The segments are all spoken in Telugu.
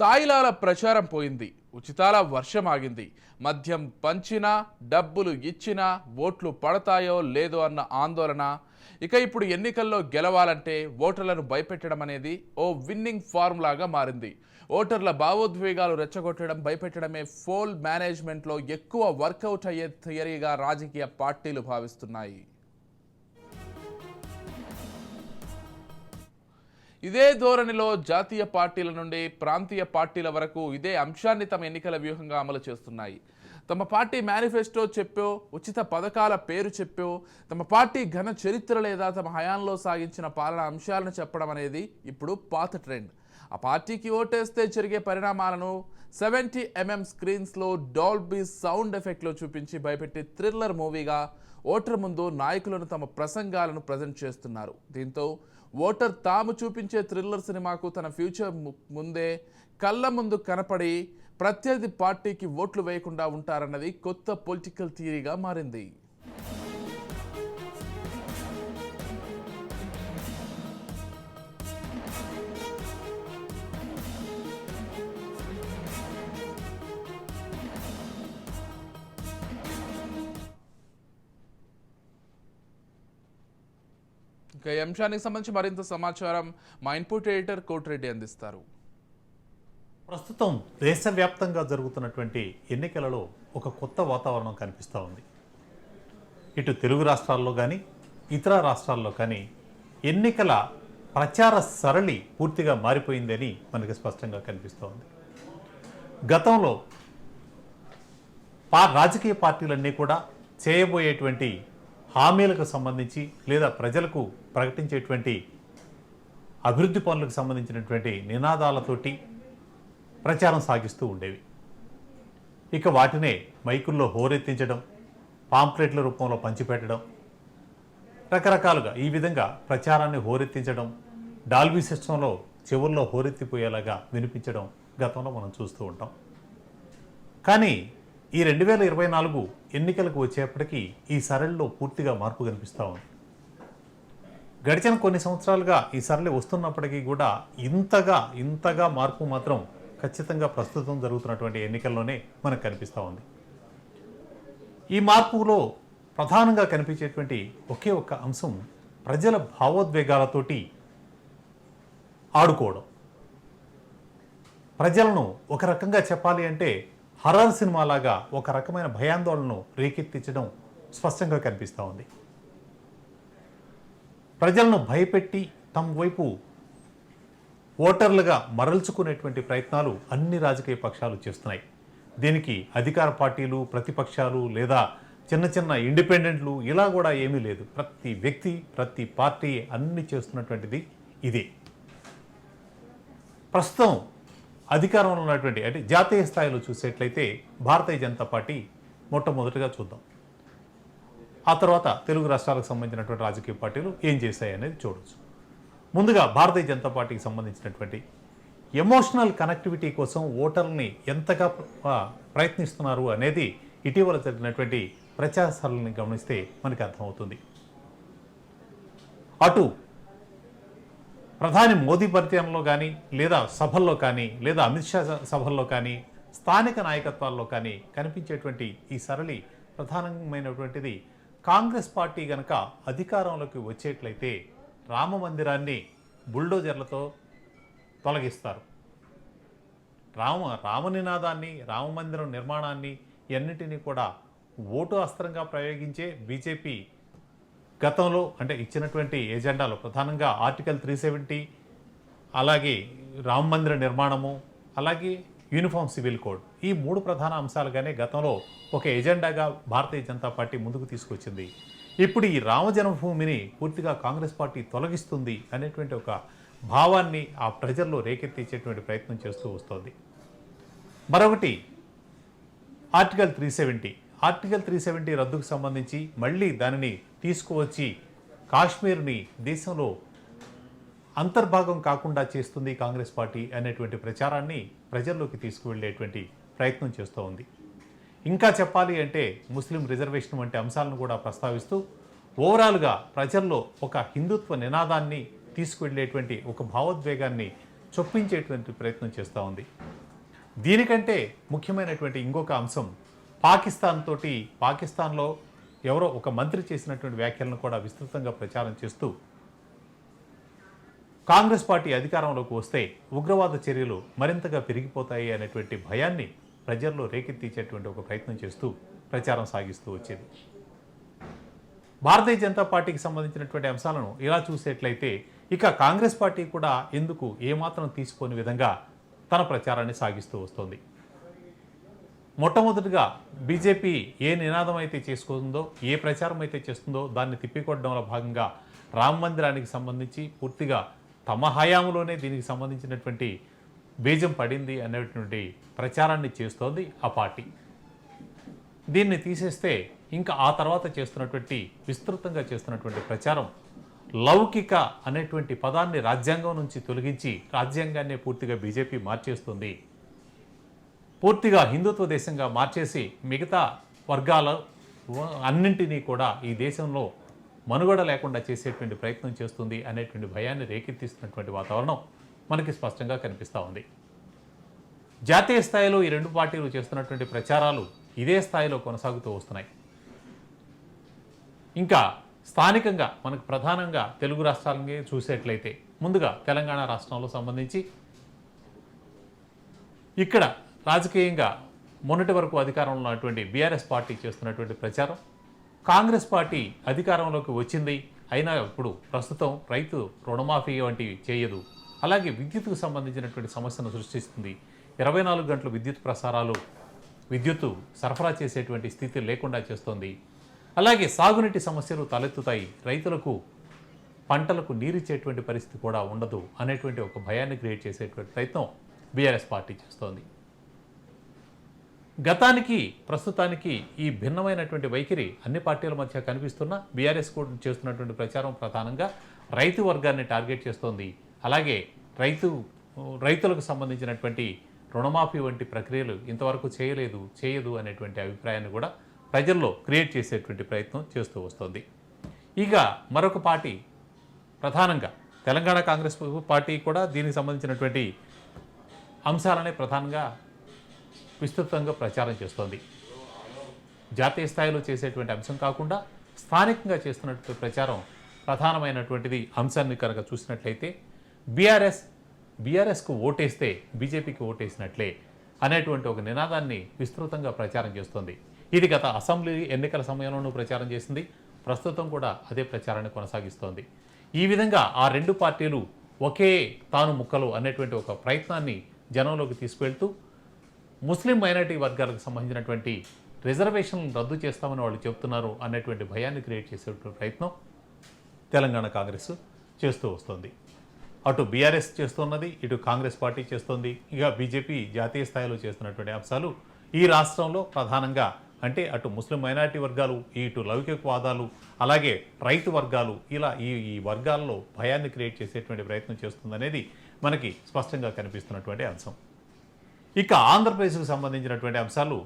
తాయిలాల ప్రచారం పోయింది. ఉచితాల వర్షం ఆగింది. మద్యం పంచినా డబ్బులు ఇచ్చినా ఓట్లు పడతాయో లేదో అన్న ఆందోళన. ఇక ఇప్పుడు ఎన్నికల్లో గెలవాలంటే ఓటర్లను భయపెట్టడం అనేది ఓ విన్నింగ్ ఫార్ములాగా మారింది. ఓటర్ల భావోద్వేగాలు రెచ్చగొట్టడం భయపెట్టడమే ఫోల్ మేనేజ్మెంట్లో ఎక్కువ వర్కౌట్ అయ్యే థియరీగా రాజకీయ పార్టీలు భావిస్తున్నాయి. ఇదే ధోరణిలో జాతీయ పార్టీల నుండి ప్రాంతీయ పార్టీల వరకు ఇదే అంశాన్ని తమ ఎన్నికల వ్యూహంగా అమలు చేస్తున్నాయి. తమ పార్టీ మేనిఫెస్టో చెప్పో ఉచిత పథకాల పేరు చెప్పో తమ పార్టీ ఘన చరిత్ర లేదా తమ హయాంలో సాగించిన పాలన అంశాలను చెప్పడం అనేది ఇప్పుడు పాత ట్రెండ్. ఆ పార్టీకి ఓటేస్తే జరిగే పరిణామాలను సెవెంటీ ఎంఎం స్క్రీన్స్లో డాల్బీ సౌండ్ ఎఫెక్ట్లో చూపించి భయపెట్టి థ్రిల్లర్ మూవీగా ఓటర్ ముందు నాయకులను తమ ప్రసంగాలను ప్రజెంట్ చేస్తున్నారు. దీంతో ఓటర్ తాము చూపించే థ్రిల్లర్ సినిమాకు తన ఫ్యూచర్ ముందే కళ్ళ ముందు కనపడి ప్రత్యర్థి పార్టీకి ఓట్లు వేయకుండా ఉంటారన్నది కొత్త పొలిటికల్ థియరీగా మారింది. ఇక ఈ అంశానికి సంబంధించి మరింత సమాచారం మా ఇన్పుట్ ఎడిటర్ కోటిరెడ్డి అందిస్తారు. ప్రస్తుతం దేశవ్యాప్తంగా జరుగుతున్నటువంటి ఎన్నికలలో ఒక కొత్త వాతావరణం కనిపిస్తూ ఉంది. ఇటు తెలుగు రాష్ట్రాల్లో కానీ ఇతర రాష్ట్రాల్లో కానీ ఎన్నికల ప్రచార సరళి పూర్తిగా మారిపోయిందని మనకి స్పష్టంగా కనిపిస్తూ ఉంది. గతంలో పా రాజకీయ పార్టీలన్నీ కూడా చేయబోయేటువంటి హామీలకు సంబంధించి లేదా ప్రజలకు ప్రకటించేటువంటి అభివృద్ధి పనులకు సంబంధించినటువంటి నినాదాలతోటి ప్రచారం సాగిస్తూ ఉండేవి. ఇక వాటినే మైకుల్లో హోరెత్తించడం పాంప్లెట్ల రూపంలో పంచిపెట్టడం రకరకాలుగా ఈ విధంగా ప్రచారాన్ని హోరెత్తించడం డాల్బీ సిస్టంలో చెవుల్లో హోరెత్తిపోయేలాగా వినిపించడం గతంలో మనం చూస్తూ ఉంటాం. కానీ ఈ రెండు వేల ఇరవై నాలుగు ఎన్నికలకు వచ్చేప్పటికీ ఈ సరళిలో పూర్తిగా మార్పు కనిపిస్తూ ఉంది. గడిచిన కొన్ని సంవత్సరాలుగా ఈ సరళి వస్తున్నప్పటికీ కూడా ఇంతగా ఇంతగా మార్పు మాత్రం ఖచ్చితంగా ప్రస్తుతం జరుగుతున్నటువంటి ఎన్నికల్లోనే మనకు కనిపిస్తూ ఉంది. ఈ మార్పులో ప్రధానంగా కనిపించేటువంటి ఒకే ఒక్క అంశం ప్రజల భావోద్వేగాలతోటి ఆడుకోవడం. ప్రజలను ఒక రకంగా చెప్పాలి అంటే హర్రర్ సినిమాలాగా ఒక రకమైన భయాందోళనను రేకెత్తించడం స్పష్టంగా కనిపిస్తూ ఉంది. ప్రజలను భయపెట్టి తమ వైపు ఓటర్లుగా మరల్చుకునేటువంటి ప్రయత్నాలు అన్ని రాజకీయ పక్షాలు చేస్తున్నాయి. దీనికి అధికార పార్టీలు ప్రతిపక్షాలు లేదా చిన్న చిన్న ఇండిపెండెంట్లు ఇలా కూడా ఏమీ లేదు. ప్రతి వ్యక్తి ప్రతి పార్టీ అన్ని చేస్తున్నటువంటిది ఇదే. ప్రస్తుతం అధికారంలో ఉన్నటువంటి అంటే జాతీయ స్థాయిలో చూసేట్లయితే భారతీయ జనతా పార్టీ మొట్టమొదటిగా చూద్దాం. ఆ తర్వాత తెలుగు రాష్ట్రాలకు సంబంధించినటువంటి రాజకీయ పార్టీలు ఏం చేశాయి అనేది చూడొచ్చు. ముందుగా భారతీయ జనతా పార్టీకి సంబంధించినటువంటి ఎమోషనల్ కనెక్టివిటీ కోసం ఓటర్ని ఎంతగా ప్రయత్నిస్తున్నారు అనేది ఇటీవల జరిగినటువంటి ప్రచార సరళని గమనిస్తే మనకి అర్థమవుతుంది. అటు ప్రధాని మోదీ పరిచయంలో కానీ లేదా సభల్లో కానీ లేదా అమిత్ షా సభల్లో కానీ స్థానిక నాయకత్వాల్లో కానీ కనిపించేటువంటి ఈ సరళి ప్రధానమైనటువంటిది. కాంగ్రెస్ పార్టీ గనక అధికారంలోకి వచ్చేట్లయితే రామ మందిరాన్ని బుల్డోజర్లతో తొలగిస్తారు. రామ రామనినాదాన్ని రామమందిరం నిర్మాణాన్ని ఎన్నిటినీ కూడా ఓటు అస్త్రంగా ప్రయోగించే బీజేపీ గతంలో అంటే ఇచ్చినటువంటి ఎజెండాలో ప్రధానంగా ఆర్టికల్ త్రీ సెవెంటీ అలాగే రామ మందిర నిర్మాణము అలాగే యూనిఫామ్ సివిల్ కోడ్ ఈ మూడు ప్రధాన అంశాలుగానే గతంలో ఒక ఎజెండాగా భారతీయ జనతా పార్టీ ముందుకు తీసుకొచ్చింది. ఇప్పుడు ఈ రామ జన్మభూమిని పూర్తిగా కాంగ్రెస్ పార్టీ తొలగిస్తుంది అనేటువంటి ఒక భావాన్ని ఆ ప్రజల్లో రేకెత్తించేటువంటి ప్రయత్నం చేస్తూ వస్తోంది. మరొకటి article three seventy. Article three seventy రద్దుకు సంబంధించి మళ్ళీ దానిని తీసుకువచ్చి కాశ్మీర్ని దేశంలో అంతర్భాగం కాకుండా చేస్తుంది కాంగ్రెస్ పార్టీ అనేటువంటి ప్రచారాన్ని ప్రజల్లోకి తీసుకువెళ్ళేటువంటి ప్రయత్నం చేస్తూ ఉంది. ఇంకా చెప్పాలి అంటే ముస్లిం రిజర్వేషన్ వంటి అంశాలను కూడా ప్రస్తావిస్తూ ఓవరాల్గా ప్రజల్లో ఒక హిందుత్వ నినాదాన్ని తీసుకువెళ్ళేటువంటి ఒక భావోద్వేగాన్ని చొప్పించేటువంటి ప్రయత్నం చేస్తూ ఉంది. దీనికంటే ముఖ్యమైనటువంటి ఇంకొక అంశం పాకిస్తాన్ తోటి పాకిస్తాన్లో ఎవరో ఒక మంత్రి చేసినటువంటి వ్యాఖ్యలను కూడా విస్తృతంగా ప్రచారం చేస్తూ కాంగ్రెస్ పార్టీ అధికారంలోకి వస్తే ఉగ్రవాద చర్యలు మరింతగా పెరిగిపోతాయి అనేటువంటి భయాన్ని ప్రజల్లో రేకెత్తించేటువంటి ఒక ప్రయత్నం చేస్తూ ప్రచారం సాగిస్తూ వచ్చేది. భారతీయ జనతా పార్టీకి సంబంధించినటువంటి అంశాలను ఇలా చూసేట్లయితే ఇక కాంగ్రెస్ పార్టీ కూడా ఎందుకు ఏమాత్రం తీసుకోని విధంగా తన ప్రచారాన్ని సాగిస్తూ వస్తోంది. మొట్టమొదటిగా బీజేపీ ఏ నినాదం అయితే చేసుకుందో ఏ ప్రచారం అయితే చేస్తుందో దాన్ని తిప్పికొట్టడంలో భాగంగా రామ మందిరానికి సంబంధించి పూర్తిగా తమ హయాంలోనే దీనికి సంబంధించినటువంటి బీజం పడింది అనేటువంటి ప్రచారాన్ని చేస్తోంది ఆ పార్టీ. దీన్ని తీసేస్తే ఇంకా ఆ తర్వాత చేస్తున్నటువంటి విస్తృతంగా చేస్తున్నటువంటి ప్రచారం లౌకిక అనేటువంటి పదాన్ని రాజ్యాంగం నుంచి తొలగించి రాజ్యాంగాన్ని పూర్తిగా బీజేపీ మార్చేస్తుంది. పూర్తిగా హిందుత్వ దేశంగా మార్చేసి మిగతా వర్గాల అన్నింటినీ కూడా ఈ దేశంలో మనుగడ లేకుండా చేసేటువంటి ప్రయత్నం చేస్తుంది అనేటువంటి భయాన్ని రేకెత్తిస్తున్నటువంటి వాతావరణం మనకి స్పష్టంగా కనిపిస్తూ ఉంది. జాతీయ స్థాయిలో ఈ రెండు పార్టీలు చేస్తున్నటువంటి ప్రచారాలు ఇదే స్థాయిలో కొనసాగుతూ వస్తున్నాయి. ఇంకా స్థానికంగా మనకు ప్రధానంగా తెలుగు రాష్ట్రాలకి చూసేట్లయితే ముందుగా తెలంగాణ రాష్ట్రంలో సంబంధించి ఇక్కడ రాజకీయంగా మొన్నటి వరకు అధికారంలో ఉన్నటువంటి బీఆర్ఎస్ పార్టీ చేస్తున్నటువంటి ప్రచారం కాంగ్రెస్ పార్టీ అధికారంలోకి వచ్చింది అయినా ఇప్పుడు ప్రస్తుతం రైతు రుణమాఫీ వంటివి చేయదు. అలాగే విద్యుత్కు సంబంధించినటువంటి సమస్యను సృష్టిస్తుంది. ఇరవై నాలుగు గంటలు విద్యుత్ ప్రసారాలు విద్యుత్తు సరఫరా చేసేటువంటి స్థితి లేకుండా చేస్తోంది. అలాగే సాగునీటి సమస్యలు తలెత్తుతాయి. రైతులకు పంటలకు నీరిచ్చేటువంటి పరిస్థితి కూడా ఉండదు అనేటువంటి ఒక భయాన్ని క్రియేట్ చేసేటువంటి ప్రయత్నం బీఆర్ఎస్ పార్టీ చేస్తోంది. గతానికి ప్రస్తుతానికి ఈ భిన్నమైనటువంటి వైఖరి అన్ని పార్టీల మధ్య కనిపిస్తున్న బీఆర్ఎస్ కూడా చేస్తున్నటువంటి ప్రచారం ప్రధానంగా రైతు వర్గాన్ని టార్గెట్ చేస్తోంది. అలాగే రైతు రైతులకు సంబంధించినటువంటి రుణమాఫీ వంటి ప్రక్రియలు ఇంతవరకు చేయలేదు చేయదు అనేటువంటి అభిప్రాయాన్ని కూడా ప్రజల్లో క్రియేట్ చేసేటువంటి ప్రయత్నం చేస్తూ వస్తోంది. ఇక మరొక పార్టీ ప్రధానంగా తెలంగాణ కాంగ్రెస్ పార్టీ కూడా దీనికి సంబంధించినటువంటి అంశాలనే ప్రధానంగా విస్తృతంగా ప్రచారం చేస్తోంది. జాతీయ స్థాయిలో చేసేటువంటి అంశం కాకుండా స్థానికంగా చేస్తున్నటువంటి ప్రచారం ప్రధానమైనటువంటిది అంశాన్ని కనుక చూసినట్లయితే బీఆర్ఎస్ బీఆర్ఎస్కు ఓటేస్తే బీజేపీకి ఓటేసినట్లే అనేటువంటి ఒక నినాదాన్ని విస్తృతంగా ప్రచారం చేస్తోంది. ఇది గత అసెంబ్లీ ఎన్నికల సమయంలోనూ ప్రచారం చేసింది. ప్రస్తుతం కూడా అదే ప్రచారాన్ని కొనసాగిస్తోంది. ఈ విధంగా ఆ రెండు పార్టీలు ఒకే తాను ముక్కలు అనేటువంటి ఒక ప్రయత్నాన్ని జనంలోకి తీసుకువెళ్తూ ముస్లిం మైనారిటీ వర్గాలకు సంబంధించినటువంటి రిజర్వేషన్లను రద్దు చేస్తామని వాళ్ళు చెప్తున్నారు అనేటువంటి భయాన్ని క్రియేట్ చేసేటువంటి ప్రయత్నం తెలంగాణ కాంగ్రెస్ చేస్తూ వస్తుంది. అటు బీఆర్ఎస్ చేస్తున్నది ఇటు కాంగ్రెస్ పార్టీ చేస్తోంది. ఇక బీజేపీ జాతీయ స్థాయిలో చేస్తున్నటువంటి అంశాలు ఈ రాష్ట్రంలో ప్రధానంగా అంటే అటు ముస్లిం మైనారిటీ వర్గాలు ఇటు లౌకికవాదాలు అలాగే రైతు వర్గాలు ఇలా ఈ ఈ వర్గాల్లో భయాన్ని క్రియేట్ చేసేటువంటి ప్రయత్నం చేస్తుందనేది మనకి స్పష్టంగా కనిపిస్తున్నటువంటి అంశం. ఇక ఆంధ్రప్రదేశ్కు సంబంధించినటువంటి అంశాలు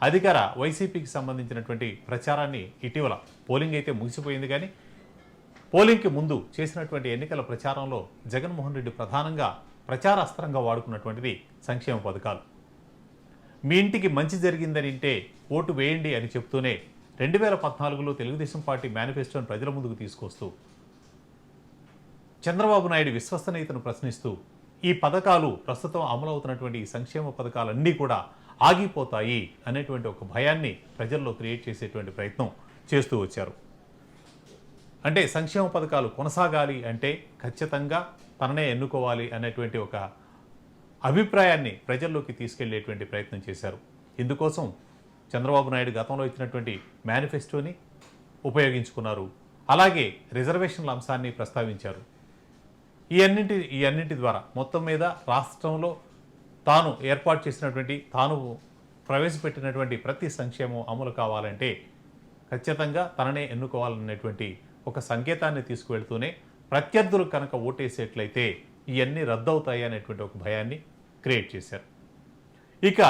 అధికార వైసీపీకి సంబంధించినటువంటి ప్రచారాన్ని ఇటీవల పోలింగ్ అయితే ముగిసిపోయింది కానీ పోలింగ్కి ముందు చేసినటువంటి ఎన్నికల ప్రచారంలో జగన్మోహన్ రెడ్డి ప్రధానంగా ప్రచారాస్త్రంగా వాడుకున్నటువంటిది సంక్షేమ పథకాలు. మీ ఇంటికి మంచి జరిగిందని అంటే ఓటు వేయండి అని చెప్తూనే రెండు వేల పద్నాలుగులో తెలుగుదేశం పార్టీ మేనిఫెస్టోను ప్రజల ముందుకు తీసుకొస్తూ చంద్రబాబు నాయుడు విశ్వసనీయతను ప్రశ్నిస్తూ ఈ పథకాలు ప్రస్తుతం అమలవుతున్నటువంటి ఈ సంక్షేమ పథకాలన్నీ కూడా ఆగిపోతాయి అనేటువంటి ఒక భయాన్ని ప్రజల్లో క్రియేట్ చేసేటువంటి ప్రయత్నం చేస్తూ వచ్చారు. అంటే సంక్షేమ పథకాలు కొనసాగాలి అంటే ఖచ్చితంగా తననే ఎన్నుకోవాలి అనేటువంటి ఒక అభిప్రాయాన్ని ప్రజల్లోకి తీసుకెళ్ళేటువంటి ప్రయత్నం చేశారు. ఇందుకోసం చంద్రబాబు నాయుడు గతంలో ఇచ్చినటువంటి మేనిఫెస్టోని ఉపయోగించుకున్నారు. అలాగే రిజర్వేషన్ల అంశాన్ని ప్రస్తావించారు. ఈ అన్నింటి ఈ అన్నింటి ద్వారా మొత్తం మీద రాష్ట్రంలో తాను ఏర్పాటు చేసినటువంటి తాను ప్రవేశపెట్టినటువంటి ప్రతి సంక్షేమం అమలు కావాలంటే ఖచ్చితంగా తననే ఎన్నుకోవాలనేటువంటి ఒక సంకేతాన్ని తీసుకువెళ్తూనే ప్రత్యర్థులు కనుక ఓటేసేట్లయితే ఇవన్నీ రద్దవుతాయి అనేటువంటి ఒక భయాన్ని క్రియేట్ చేశారు. ఇక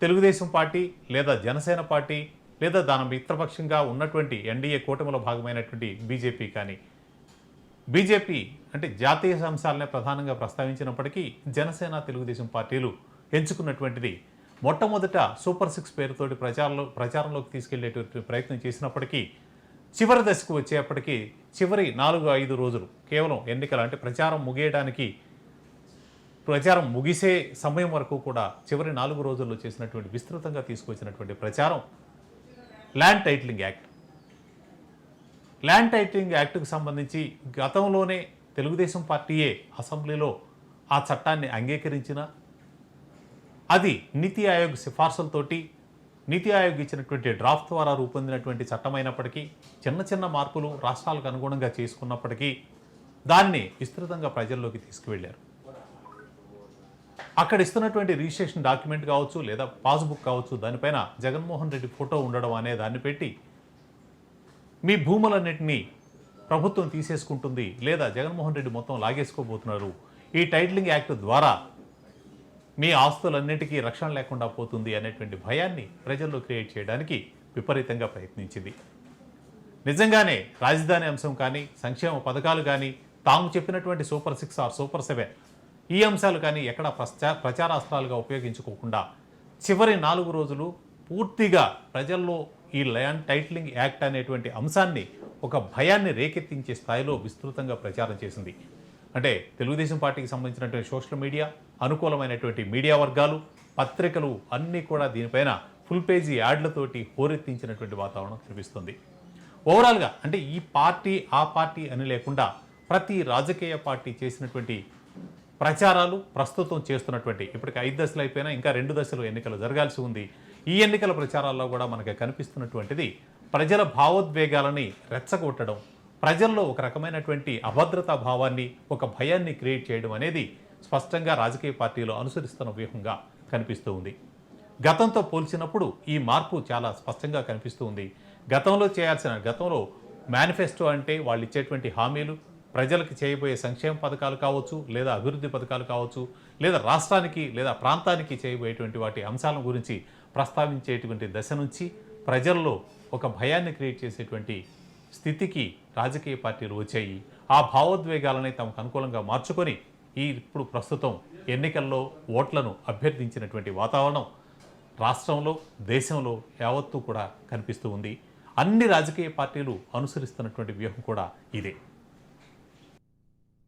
తెలుగుదేశం పార్టీ లేదా జనసేన పార్టీ లేదా దాని మిత్రపక్షంగా ఉన్నటువంటి ఎన్డీఏ కూటమిలో భాగమైనటువంటి బీజేపీ కానీ బీజేపీ అంటే జాతీయ అంశాలనే ప్రధానంగా ప్రస్తావించినప్పటికీ జనసేన తెలుగుదేశం పార్టీలు ఎంచుకున్నటువంటిది మొట్టమొదట సూపర్ సిక్స్ పేరుతోటి ప్రచారంలో ప్రచారంలోకి తీసుకెళ్ళేటువంటి ప్రయత్నం చేసినప్పటికీ చివరి దశకు వచ్చేప్పటికీ చివరి నాలుగు ఐదు రోజులు కేవలం ఎన్నికలు అంటే ప్రచారం ముగియడానికి ప్రచారం ముగిసే సమయం వరకు కూడా చివరి నాలుగు రోజుల్లో చేసినటువంటి విస్తృతంగా తీసుకొచ్చినటువంటి ప్రచారం land titling act. Land titling యాక్ట్కు సంబంధించి గతంలోనే తెలుగుదేశం పార్టీయే అసెంబ్లీలో ఆ చట్టాన్ని అంగీకరించిన. అది నీతి ఆయోగ్ సిఫార్సులతోటి నీతి ఆయోగ్ ఇచ్చినటువంటి డ్రాఫ్ట్ ద్వారా రూపొందినటువంటి చట్టమైనప్పటికీ చిన్న చిన్న మార్పులు రాష్ట్రాలకు అనుగుణంగా చేసుకున్నప్పటికీ దాన్ని విస్తృతంగా ప్రజల్లోకి తీసుకువెళ్ళారు. అక్కడ ఇస్తున్నటువంటి రిజిస్ట్రేషన్ డాక్యుమెంట్ కావచ్చు లేదా పాస్బుక్ కావచ్చు దానిపైన జగన్మోహన్ రెడ్డి ఫోటో ఉండడం అనే దాన్ని పెట్టి మీ భూములన్నింటినీ ప్రభుత్వం తీసేసుకుంటుంది లేదా జగన్మోహన్ రెడ్డి మొత్తం లాగేసుకోబోతున్నారు. ఈ టైటిలింగ్ యాక్ట్ ద్వారా మీ ఆస్తులన్నిటికీ రక్షణ లేకుండా పోతుంది అనేటువంటి భయాన్ని ప్రజల్లో క్రియేట్ చేయడానికి విపరీతంగా ప్రయత్నించింది. నిజంగానే రాజధాని అంశం కానీ సంక్షేమ పథకాలు కానీ తాము చెప్పినటువంటి super six or super seven ఈ అంశాలు కానీ ఎక్కడ ప్రచా ప్రచారాస్త్రాలుగా ఉపయోగించుకోకుండా చివరి నాలుగు రోజులు పూర్తిగా ప్రజల్లో ఈ ల్యాండ్ టైటిలింగ్ యాక్ట్ అనేటువంటి అంశాన్ని ఒక భయాన్ని రేకెత్తించే స్థాయిలో విస్తృతంగా ప్రచారం చేసింది. అంటే తెలుగుదేశం పార్టీకి సంబంధించినటువంటి సోషల్ మీడియా అనుకూలమైనటువంటి మీడియా వర్గాలు పత్రికలు అన్నీ కూడా దీనిపైన ఫుల్ పేజీ యాడ్లతోటి హోరెత్తించినటువంటి వాతావరణం కనిపిస్తుంది. ఓవరాల్గా అంటే ఈ పార్టీ ఆ పార్టీ అని లేకుండా ప్రతి రాజకీయ పార్టీ చేసినటువంటి ప్రచారాలు ప్రస్తుతం చేస్తున్నటువంటి ఇప్పటికి ఐదు దశలు అయిపోయినా ఇంకా రెండు దశలు ఎన్నికలు జరగాల్సి ఉంది. ఈ ఎన్నికల ప్రచారాల్లో కూడా మనకి కనిపిస్తున్నటువంటిది ప్రజల భావోద్వేగాలని రెచ్చగొట్టడం ప్రజల్లో ఒక రకమైనటువంటి అభద్రతా భావాన్ని ఒక భయాన్ని క్రియేట్ చేయడం అనేది స్పష్టంగా రాజకీయ పార్టీలు అనుసరిస్తున్న వ్యూహంగా కనిపిస్తూ ఉంది. గతంతో పోల్చినప్పుడు ఈ మార్పు చాలా స్పష్టంగా కనిపిస్తూ ఉంది. గతంలో చేయాల్సిన గతంలో మేనిఫెస్టో అంటే వాళ్ళు ఇచ్చేటువంటి హామీలు ప్రజలకు చేయబోయే సంక్షేమ పథకాలు కావచ్చు లేదా అభివృద్ధి పథకాలు కావచ్చు లేదా రాష్ట్రానికి లేదా ప్రాంతానికి చేయబోయేటువంటి వాటి అంశాల గురించి ప్రస్తావించేటువంటి దశ నుంచి ప్రజల్లో ఒక భయాన్ని క్రియేట్ చేసేటువంటి స్థితికి రాజకీయ పార్టీలు వచ్చాయి. ఆ భావోద్వేగాలని తమకు అనుకూలంగా మార్చుకొని ఈ ఇప్పుడు ప్రస్తుతం ఎన్నికల్లో ఓట్లను అభ్యర్థించినటువంటి వాతావరణం రాష్ట్రంలో దేశంలో యావత్తూ కూడా కనిపిస్తూ ఉంది. అన్ని రాజకీయ పార్టీలు అనుసరిస్తున్నటువంటి వ్యూహం కూడా ఇదే.